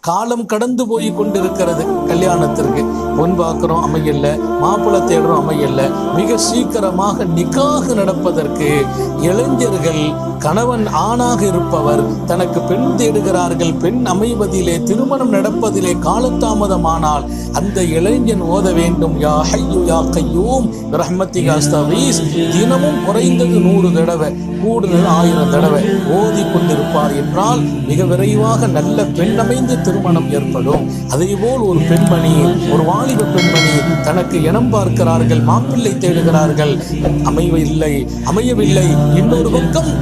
காலம் கடந்து போய் கொண்டிருக்கிறது கல்யாணத்திற்கு. பொன் பார்க்கிறோம் அமையல்ல மாப்பிள்ளை தேடுறோம் அமையல்ல மிக சீக்கிரமாக நிக்காக நடப்பதற்கு இளைஞர்கள் கணவன் ஆணாக இருப்பவர் தனக்கு பெண் தேடுகிறார்கள். பெண் அமைவதிலே திருமணம் நடப்பதிலே காலத்தாமதமானால் அந்த இளைஞன் ஓத வேண்டும். யா ஹையு யா கையூம். ரஹ்மத்திகா அஸ்தகீஸ் தினமும் குறைந்தது நூறு தடவை கூடுதல் ஆயிரம் தடவை ஓதி கொண்டிருப்பார் என்றால் மிக விரைவாக நல்ல பெண் அமைந்து திருமணம் ஏற்படும். அதேபோல் ஒரு பெண்மணி ஒரு வாலிப பெண்மணி தனக்கு இனம் பார்க்கிறார்கள் மாப்பிள்ளை தேடுகிறார்கள். அமைவில்லை அமையவில்லை. இன்னொரு பக்கம்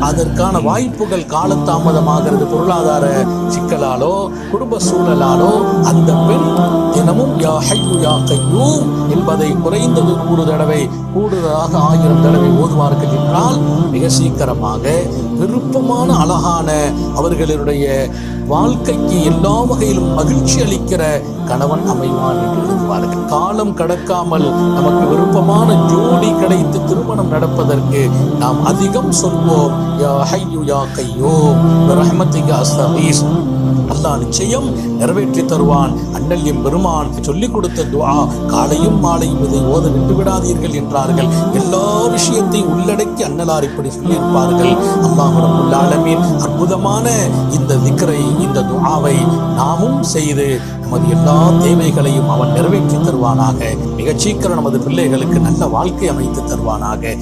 அதற்கான வாய்ப்புகள் காலதாமதமாகிறது. பொருளாதார சிக்கலாலோ குடும்ப சூழலாலோ அந்த பெண் தினமும் யா ஹையு யா கையூம் என்பதை குறைந்தது நூறு தடவை கூடுதலாக ஆயிரம் தடவை ஓதுவார்கள் என்றால் மிக சீக்கிரமாக விருப்பமான அழகான அவர்களுடைய வாழ்க்கைக்கு எல்லா வகையிலும் மகிழ்ச்சி அளிக்கிற கணவன் அமைவான் என்று எழுதுவார்கள். காலம் கடக்காமல் நமக்கு விருப்பமான ஜோடி கிடைத்து திருமணம் நடப்பதற்கு நாம் அதிகம் சொல்வோம் யா ஹையு யா கையூம் ரஹ்மத்திக அல்லாஹ் நிச்சயம் நிறைவேற்றி தருவான் அண்ணல் எம் பெருமான் சொல்லிக் கொடுத்த துவா காலையும் மாலையும் இதை ஓத விட்டு விடாதீர்கள் என்றார்கள். எல்லா விஷயம் பற்றி அண்ணலார் இப்படி சொல்லியிருப்பார்கள். அல்லாஹ் அற்புதமான இந்த திக்ரை இந்த துஆவை நாமும் செய்து நமது எல்லா தேவைகளையும் அவன் நிறைவேற்றி தருவானாக. மிகச் சீக்கிரம் நமது பிள்ளைகளுக்கு நல்ல வாழ்க்கை அமைத்து தருவானாக.